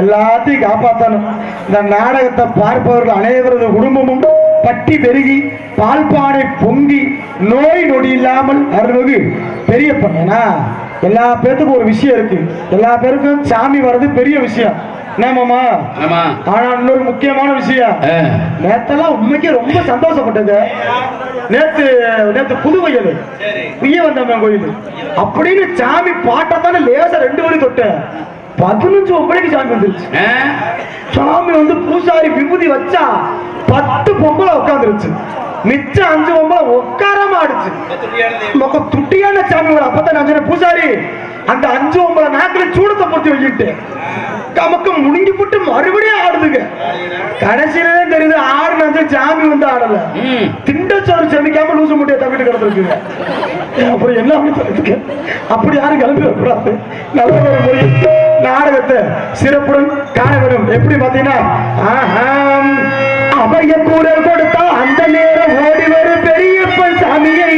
எல்லாத்தையும் காப்பாற்றணும் இந்த நாடகத்தை பார்ப்பவர்கள் அனைவரது குடும்பமும் பட்டி பெருகி பால்பானை பொங்கி நோய் நொடி இல்லாமல் அருள்மிகு பெரிய பண்ணா எல்லா பேர்த்துக்கும் ஒரு விஷயம் இருக்கு. எல்லா பேருக்கும் சாமி வர்றது பெரிய விஷயம். என்னமாமா ஆனா இன்னொரு முக்கியமான விஷயம். நேத்தெல்லாம் உண்மைக்கே ரொம்ப சந்தோஷப்பட்டது. நேத்து நேத்து புதுவையல். உய்ய வந்தவன் கோயில். அப்படின்னு சாமி பாட்டை தானே லேசா ரெண்டு வழி தொட்டேன். பதினஞ்சு ஒன்பதுக்கு சாமி வந்துருச்சு? சாமி வந்து பூசாரி விபூதி வச்சா பத்து பொம்பளை உட்காந்துருச்சு. மிச்சம் அஞ்சு பொம்பளை உட்காராம ஆடுச்சு. மொக்க துட்டியான சாமி அப்பதான் நான் சொன்னேன் பூசாரி அந்த அஞ்சு பொம்பளை நாக்குல சூடத்தை பொறுத்து வச்சுட்டு நமக்கு முழுங்கி போட்டு மறுபடியும் ஆடுதுங்க. கடைசியில தான் தெரியுது ஆடுனது சாமி வந்து ஆடல. திண்டச்சோறு செமிக்காம லூசு முட்டையை தவிட்டு கிடந்திருக்குங்க. அப்புறம் என்ன அப்படி யாரும் கிளம்பி வரக்கூடாது. நல்ல ஒரு நாடகத்தை சிறப்புடன் காண வேண்டும். எப்படி பாத்தீங்கன்னா ஆஹாம், அபய கூறல் கொடுத்தா அந்த நேரம் ஓடி வரும் பெரியப்பன் சாமியை.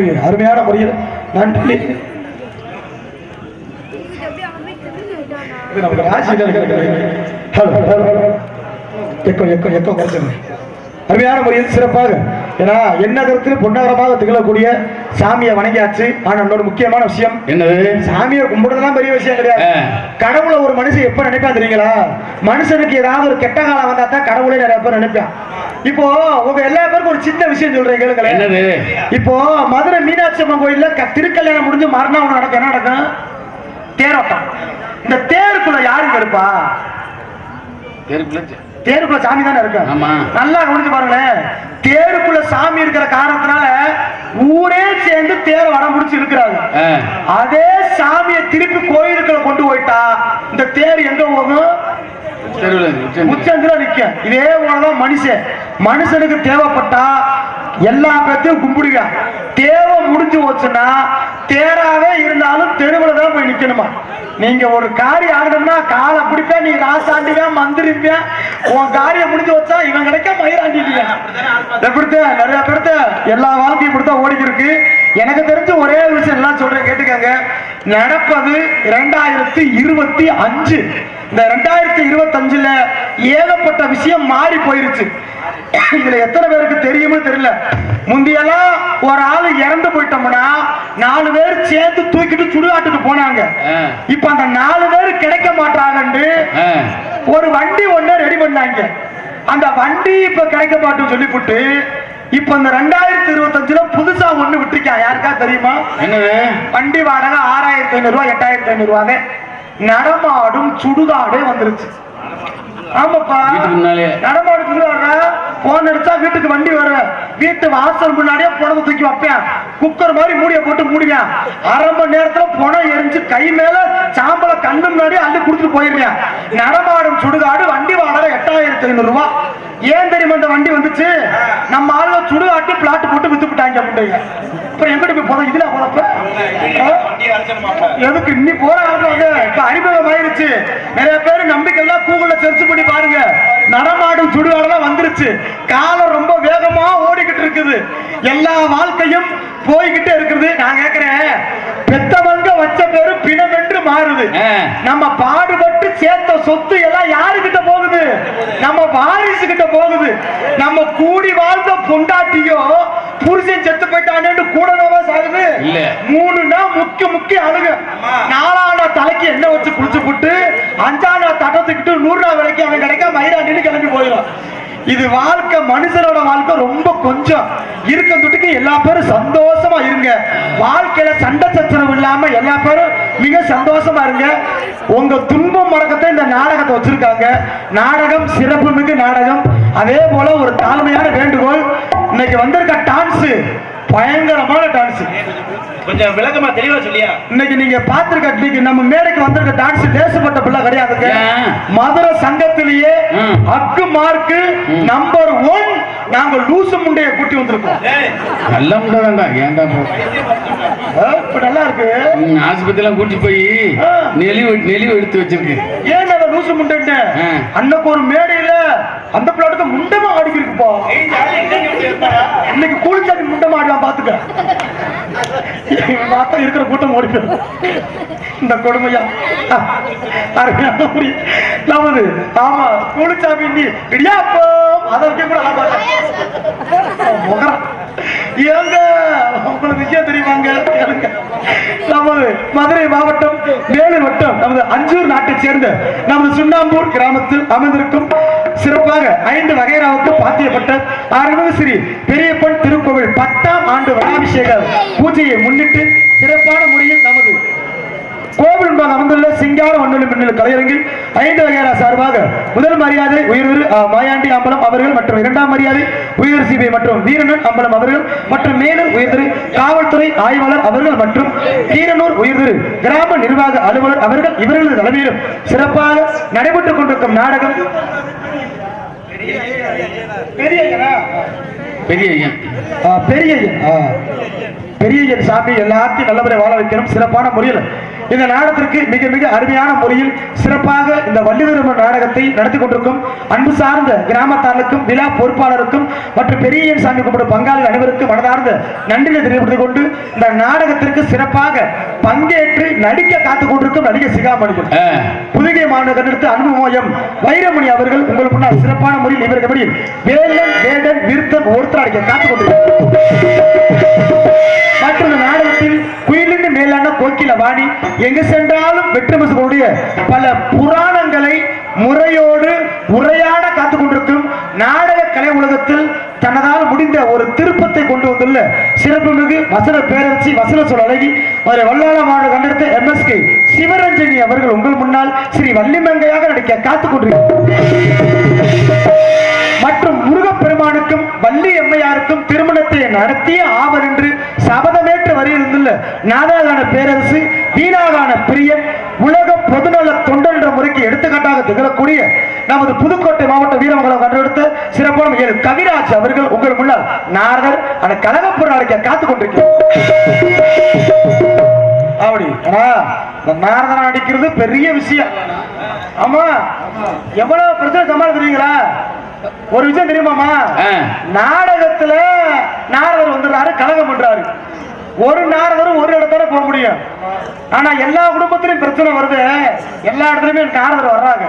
அருமை அருமையான முறையில் நன்றி. நமக்கு hello hello echo echo echo. அருமையான முறையில் சிறப்பாக ஏன்னா என்ன கருத்தில் பொன்னகரமாக திகழக்கூடிய சாமியை வணங்கியாச்சு. ஆனா இன்னொரு முக்கியமான விஷயம். என்னது? சாமியை கும்பிடுறதுலாம் பெரிய விஷயம் கிடையாது. கடவுளை ஒரு மனுஷன் எப்ப நினைப்பா தெரியுங்களா? மனுஷனுக்கு ஏதாவது ஒரு கெட்ட காலம் வந்தா தான் கடவுளே நிறைய பேர் நினைப்பான் இப்போ உங்க எல்லா பேருக்கும் ஒரு சின்ன விஷயம் சொல்றேன் கேளுங்களேன். இப்போ மதுரை மீனாட்சி அம்மன் கோயில்ல திருக்கல்யாணம் முடிஞ்சு மறுநாள் ஒண்ணு நடக்கும். என்ன நடக்கும்? தேரோட்டம். இந்த தேருக்குள்ள யாருங்க இருப்பா? தெருக்குள்ள தேருக்குள்ள சாமி தானே இருக்கு. நல்லா கவனிச்சு பாருங்களேன் தேருக்குள்ள சாமி இருக்கிற காரணத்தினால ஊரே சேர்ந்து தேர் வடம் முடிச்சு இருக்கிறாங்க. அதே சாமியை திருப்பி கோயிலுக்குள்ள கொண்டு போயிட்டா இந்த தேர் எங்க போகும். உச்சந்திர நிக்க இதே போலதான் மனுஷன் மனுஷனுக்கு தேவைப்பட்டா எல்லா பேர்த்தையும் கும்பிடுங்க. தேவை முடிஞ்சு போச்சுன்னா தேராவே இருந்தாலும் தெருவில் தான் போய் நிற்கணுமா நீங்க ஒரு காரியம் ஆகணும்னா காலை பிடிப்பேன் நீ ராசாண்டிவேன் மந்திரிப்பேன். உன் காரியம் முடிஞ்சு வச்சா இவன் கிடைக்க மயிராண்டிடுவேன் எப்படித்தான் நிறைய பேர்த்த எல்லா வாழ்க்கையும் இப்படித்தான் ஓடிக்கிருக்கு. எனக்கு தெரிஞ்ச ஒரே விஷயம் எல்லாம் சொல்றேன் கேட்டுக்கங்க. நடப்பது இரண்டாயிரத்தி இருபத்தி அஞ்சு. இந்த ரெண்டாயிரத்தி இருபத்தஞ்சுல ஏகப்பட்ட விஷயம் மாறி போயிருச்சு. இதுல எத்தனை பேருக்கு தெரியும்னு தெரியல. முந்தியெல்லாம் ஒரு ஆளு இறந்து போயிட்டோம்னா நாலு பேர் சேர்ந்து தூக்கிட்டு சுடுகாட்டுக்கு போனாங்க. இப்ப அந்த நாலு பேர் கிடைக்க மாட்டாங்கன்னு. ஒரு வண்டி ஒண்ணு ரெடி பண்ணாங்க. அந்த வண்டி இப்ப கிடைக்க மாட்டோம் சொல்லிவிட்டு இப்ப இந்த ரெண்டாயிரத்தி இருபத்தஞ்சுல புதுசா ஒண்ணு விட்டுருக்கான் யாருக்கா தெரியுமா? வண்டி வாடகை ஆறாயிரத்தி ஐநூறு ரூபாய் எட்டாயிரத்தி ஐநூறு ரூபாய். நடமாடும் சுடுகாடே வந்துருச்சு. ஆமாப்பா. வீட்டுக்கு முன்னாலே. போன் அடிச்சா வீட்டுக்கு வண்டி வர. வீட்டு வாசல் முன்னாடியே புடவை தூக்கி வைப்பேன். குக்கர் மாதிரி மூடிய போட்டு மூடுவேன். அரை மணி நேரத்துல புணம் எரிஞ்சு கை மேல சாம்பல கண்ணு முன்னாடி அள்ளி கொடுத்துட்டு போயிருவேன். நடமாடும் சுடுகாடு வண்டி வாடகை எட்டாயிரத்தி ஐநூறு ரூபாய் ஏன் தெரியுமா இந்த வண்டி வந்துச்சு? நம்ம ஆளுங்க சுடுகாட்டு பிளாட் போட்டு வித்து விட்டாங்க முட்டைங்க அப்புறம் எங்கிட்ட போய் போதும் இதுல போதப்ப எதுக்கு இன்னி போறாங்க இப்ப அறிமுகம் ஆயிருச்சு நிறைய பேர் நம்பிக்கை எல்லாம் கூகுள்ல பாருங்க நடமாடும் சுடுகாடெல்லாம் வந்துருச்சு. காலம் ரொம்ப வேகமா ஓடிக்கிட்டு இருக்குது. எல்லா வாழ்க்கையும் போய்கிட்டே இருக்குது. நான் கேக்குறேன் பெத்தவன் வச்ச பேரு பிணமென்று மாறுது. ஆ. நம்ம பாடுபட்டு சேர்த்த சொத்து எல்லாம் யாருகிட்ட போகுது? நம்ம வாரிசு கிட்ட போகுது. நம்ம கூடி வாழ்ந்த பொண்டாட்டியோ புருஷன் செத்து போயிட்டானேன்னு கூடவே சாகுது. மூணுனா முக்கிய முக்கிய அழுகு. நாலானா தலைக்கு எண்ணெய் வச்சு குளிச்சு புட்டு அஞ்சானா தட்டத்துக்கிட்டு நூறு நாள் வரைக்கும் அவன் கிடைக்க மயிராண்டின்னு கிளம்பி போயிடும். இது வாழ்க்கை மனுஷனோட வாழ்க்கை ரொம்ப கொஞ்சம். இருக்க துட்டுக்கு எல்லா பேரும் சந்தோஷமா இருங்க. வாழ்க்கையில சண்டை சச்சரவு இல்லாம எல்லா பேரும் மிக சந்தோஷமா இருங்க. உங்க துன்பம் முடக்கத்தை இந்த நாடகத்தை வச்சிருக்காங்க. நாடகம் சிறப்பு மிகு நாடகம். அதே போல ஒரு தாழ்மையான வேண்டுகோள். இன்னைக்கு வந்திருக்க டான்ஸ். பயங்கரமான டான்ஸ் கொஞ்சம் விளக்கமா தெளிவா சொல்லியா இன்னைக்கு நீங்க பாத்திருக்க இன்னைக்கு நம்ம மேடைக்கு வந்திருக்க டான்ஸ் லேசப்பட்ட பிள்ளை கிடையாதுங்க ஏன்? மதுரை சங்கத்திலேயே. அக்கு மார்க்கு நம்பர் ஒன் நாங்க லூசு முண்டைய கூட்டி வந்திருக்கோம். நல்ல முண்டை வேண்டாம் ஏன்டா போ? ஆ, இப்ப நல்லா இருக்கு. ம், ஆஸ்பத்திரிலாம் கூட்டிட்டு போய் நெளிவு நெளிவு எடுத்து வச்சிருக்கு. ஏன் அதை லூசு முண்டைன்னு ஆ. அன்னைக்கு ஒரு மேடையில அந்த பிள்ளைக்கு முண்டமா ஆடிக்கிருக்குப்பா. இன்னைக்கு கூலிச்சாமி முண்டமா ஆடுவான் பாத்துக்க. இருக்கிற கூட்டம் ஓடி போயிடும். இந்த கொடுமையா? அருமையான புரி. நமது ஆமா கூலிச்சாமி நீ இடியாப்பம். அதை வைக்க கூட முகரம் ஏங்க உங்களுக்கு விஷயம் தெரியுமாங்க? நமது மதுரை மாவட்டம் வேலூர் வட்டம் நமது அஞ்சூர் நாட்டை சேர்ந்த நமது சுண்ணாம்பூர் கிராமத்தில் அமைந்திருக்கும் சிறப்பாக ஐந்து வகைராவுக்கு பாத்தியப்பட்ட அருள்மிகு ஸ்ரீ பெரியப்பன் திருக்கோவில் பத்தாம் ஆண்டு வளாபிஷேக பூஜையை முன்னிட்டு சிறப்பான முறையில் நமது முன்பாக அமைந்துள்ள சிங்கார மண்ணொலி மின்னல் கலையரங்கில் ஐந்து வகையான சார்பாக முதல் மரியாதை உயர்திரு அ, மாயாண்டி அம்பலம் அவர்கள் மற்றும் இரண்டாம் மரியாதை உயர் சிபிஐ மற்றும் வீரனன் அம்பலம் அவர்கள் மற்றும் மேலும் உயர்திரு காவல்துறை ஆய்வாளர் அவர்கள் மற்றும் கீரனூர் உயர்திரு கிராம நிர்வாக அலுவலர் அவர்கள் இவர்களது தலைமையிலும் சிறப்பாக நடைபெற்றுக் கொண்டிருக்கும் நாடகம். பெரிய? பெரிய பெரிய சாமி எல்லாத்தையும் நல்லபடியாக வாழ வைக்கணும். சிறப்பான முறையில் இந்த நாடகத்திற்கு மிக மிக அருமையான முறையில் சிறப்பாக இந்த வள்ளிதர்ம நாடகத்தை நடத்தி கொண்டிருக்கும் அன்பு சார்ந்த கிராமத்தாருக்கும் விழா பொறுப்பாளருக்கும் மற்றும் பெரிய சாமி கும்பிடும் பங்காளி அனைவருக்கும் மனதார்ந்த நன்றியை தெரிவித்துக் கொண்டு இந்த நாடகத்திற்கு சிறப்பாக பங்கேற்று நடிக்க காத்துக் கொண்டிருக்கும் நடிகர் சிகாமணிகள். புதுகை மாநகர் எடுத்து அன்புமயம் வைரமணி அவர்கள் உங்கள் முன்னால் சிறப்பான முறையில் இவர்கள் வேலன் வேடன் விருத்தன் ஒருத்தர் அடிக்க காத்துக் கொண்டிருக்கிறார் மற்றும் இந்த நாடகத்தில் மேலான கோக்கில வாணி எங்கு சென்றாலும் வெற்றிமசுகளுடைய பல புராணங்களை முறையோடு உரையாட காத்துக் கொண்டிருக்கும் நாடக கலை உலகத்தில் தனதால் முடிந்த ஒரு திருப்பத்தை கொண்டு வந்துள்ள சிறப்புமிகு வசன பேரரசி வசன சொல் அழகி அவரை வல்லாள மாடு கண்டெடுத்த எம்எஸ்கே சிவரஞ்சனி அவர்கள் உங்கள் முன்னால் ஸ்ரீ வள்ளிமங்கையாக நடிக்க காத்துக் கொண்டிருக்கிறார். மற்றும் முருகப்பெருமானுக்கும் வள்ளி எம்மையாருக்கும் திருமணத்தை நடத்திய ஆவர் என்று சபதமே சபதமேற்று வரையிருந்துள்ள நாதாகான பேரரசு வீணாகான பிரியன் உலக பொதுநல தொண்டர் என்ற முறைக்கு எடுத்துக்காட்டாக திகழக்கூடிய நமது புதுக்கோட்டை மாவட்ட வீரமங்கலம் கண்டெடுத்த சிறப்பான ஏழு கவிராஜ் அவர்கள் உங்கள் முன்னால் நாரதர் அந்த அப்படி. ஆனா, இந்த நாரதன் அடிக்கிறது பெரிய விஷயம். ஆமா. எவ்வளவு பிரச்சனை சமாளிக்கிறீங்களா ஒரு விஷயம் தெரியுமாமா. நாடகத்துல நாரதர் வந்துடுறாரு கலகம் பண்றாரு. ஒரு நாரதரும் ஒரு இடத்துல போக முடியும் ஆனா எல்லா குடும்பத்திலும் பிரச்சனை வருது. எல்லா இடத்துலயுமே நாரதர் வர்றாங்க.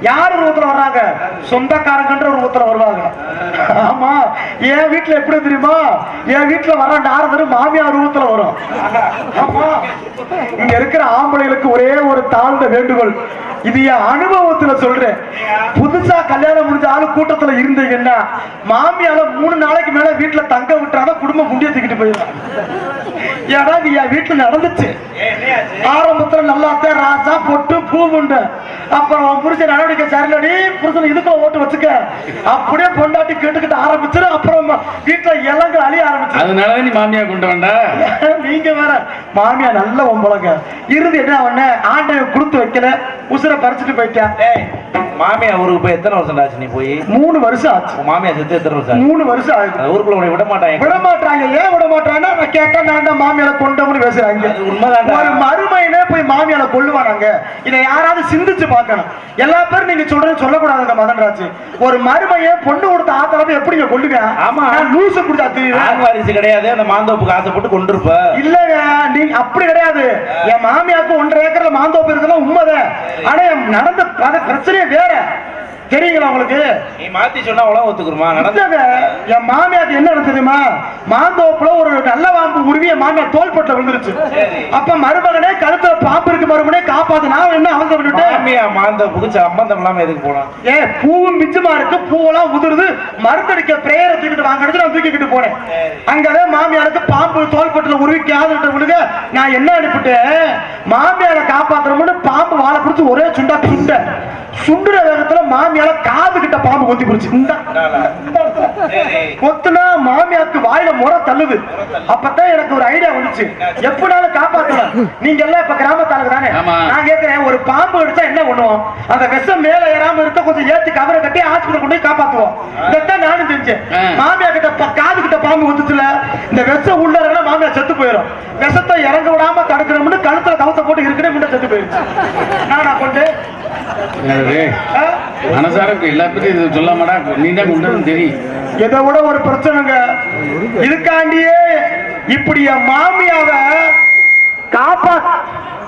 யார் ரூபத்துல வர்றாங்க? சொந்தக்காரங்கன்ற ரூபத்துல வருவாங்க. ஆமா. என் வீட்டுல எப்படி தெரியுமா? என் வீட்டுல வர்ற நாரதர் மாமியார் ரூபத்துல வரும். ஆமா. இங்க இருக்கிற ஆம்பளைகளுக்கு ஒரே ஒரு தாழ்ந்த வேண்டுகோள். இது என் அனுபவத்துல சொல்றேன். புதுசா கல்யாணம் முடிஞ்ச ஆளு கூட்டத்துல இருந்தீங்கன்னா மாமியால மூணு நாளைக்கு மேல வீட்டுல தங்க விட்டாதான் குடும்பம் குண்டிய தூக்கிட்டு போயிடும் ஏன்னா இது என் வீட்டுல நடந்துச்சு. ஆரம்பத்துல நல்லாத்தான் ராசா பொட்டு பூ உண்டு. அப்புறம் புருஷன் நடவடிக்கை சரியில்லடி. புருஷன் இதுக்குள்ள ஓட்டு வச்சுக்க. அப்படியே பொண்டாட்டி கேட்டுக்கிட்டு ஆரம்பிச்சிரு. அப்புறம் வீட்டுல இளங்கள் அழிய ஆரம்பிச்சு அதனால நீ மாமியா கொண்டு வந்தா? நீங்க வேற மாமியா நல்ல ஒம்பளங்க இறுதி என்ன ஒண்ணு ஆண்டவன் கொடுத்து வைக்கல. உசுரை பறிச்சுட்டு போயிட்டேன் மாமியா ஊருக்கு போய் எத்தனை வருஷம் ஆச்சு நீ போய்? மூணு வருஷம் ஆச்சு. மாமியா செத்து எத்தனை வருஷம் மூணு வருஷம் ஆகுது. ஊருக்குள்ள உன்னை விட மாட்டாங்க. விட மாட்டாங்க. ஏன் விட மாட்டாங்கன்னா நான் கேட்டா நான் தான் மாமியால கொண்டோம்னு பேசுறாங்க. அது உண்மைதான்டா. ஒரு மறுமையினே போய் மாமியால கொள்ளுவானாங்க இதை யாராவது சிந்திச்சு பார்க்கணும். எல்லா பேரும் நீங்க சொல்றது சொல்லக்கூடாதுங்க மதன்ராஜ். ஒரு மருமையை பொண்ணு கொடுத்த ஆத்தரவை எப்படிங்க கொள்ளுவேன் ஆமா. லூசு குடிச்சா தெரியுது? ஆண் வாரிசு கிடையாது அந்த மாந்தோப்புக்கு ஆசைப்பட்டு கொண்டிருப்ப. இல்லங்க நீ அப்படி கிடையாது. என் மாமியாருக்கு ஒன்றரை ஏக்கர்ல மாந்தோப்பு இருக்குன்னா உண்மைதான். ஆனா நடந்த பிரச்சனையே வேற. தெரியுங்களா உங்களுக்கு? நீ மாத்தி சொன்னா உலகம் ஒத்துக்குருமா? நடந்து நடந்தது என் மாமியாருக்கு என்ன நடந்ததுமா மாந்தோப்புல ஒரு நல்ல பாம்பு உருவி என் மாமியார் தோள்பட்டுல விழுந்துருச்சு. அப்ப மருமகனே கழுத்துல பாம்பு இருக்கு மருமகனே காப்பாத்து. நான் என்ன அவசரம் விட்டுட்டு? மாமியா மாந்தோப்புக்கு சம்பந்தம் இல்லாம எதுக்கு போனான் ஏ பூவும் மிச்சமா இருக்கு பூவெல்லாம் உதிருது. மருந்தடிக்க பிரேயரை தூக்கிட்டு வாங்க நான் தூக்கிக்கிட்டு போனேன். அங்கவே மாமியாருக்கு பாம்பு தோள்பட்டுல உருவி காதுகிட்ட விழுக. நான் என்ன அனுப்பிட்டேன்? மாமியாரை காப்பாத்தணும்னு பாம்பு வாழை பிடிச்சு ஒரே சுண்டா சுண்ட சுண்டுற வேகத்துல மாமியார காது கிட்ட பாம்பு கொத்தி இந்த. சரி கொத்துனா மாமியாருக்கு வாயில முறை தள்ளுது. அப்பதான் எனக்கு ஒரு ஐடியா வந்துச்சு. எப்படினாலும் காப்பாத்தலாம் நீங்க எல்லாம் இப்ப கிராமத்தாளுக்கு தானே. நான் கேக்குறேன் ஒரு பாம்பு அடிச்சா என்ன பண்ணுவோம் அந்த விஷம் மேல ஏறாம இருக்க கொஞ்சம் ஏத்தி கவரை கட்டி ஹாஸ்பிட்டல் கொண்டு போய் காப்பாத்துவோம். இதைத்தான் நானும் செஞ்சேன். மாமியா கிட்ட ஊத்துச்சுல இந்த விஷ உள்ள மாமியா செத்து போயிடும் விஷத்தை இறங்க விடாம தடுக்கணும்னு கழுத்துல கவசம் போட்டு இருக்கிறேன் முன்ன செத்து போயிருச்சு. நானா கொண்டு மனசாருக்கு எல்லாத்தையும் இது இதை விட ஒரு பிரச்சனைங்க. இதுக்காண்டியே இப்படி என் காப்பா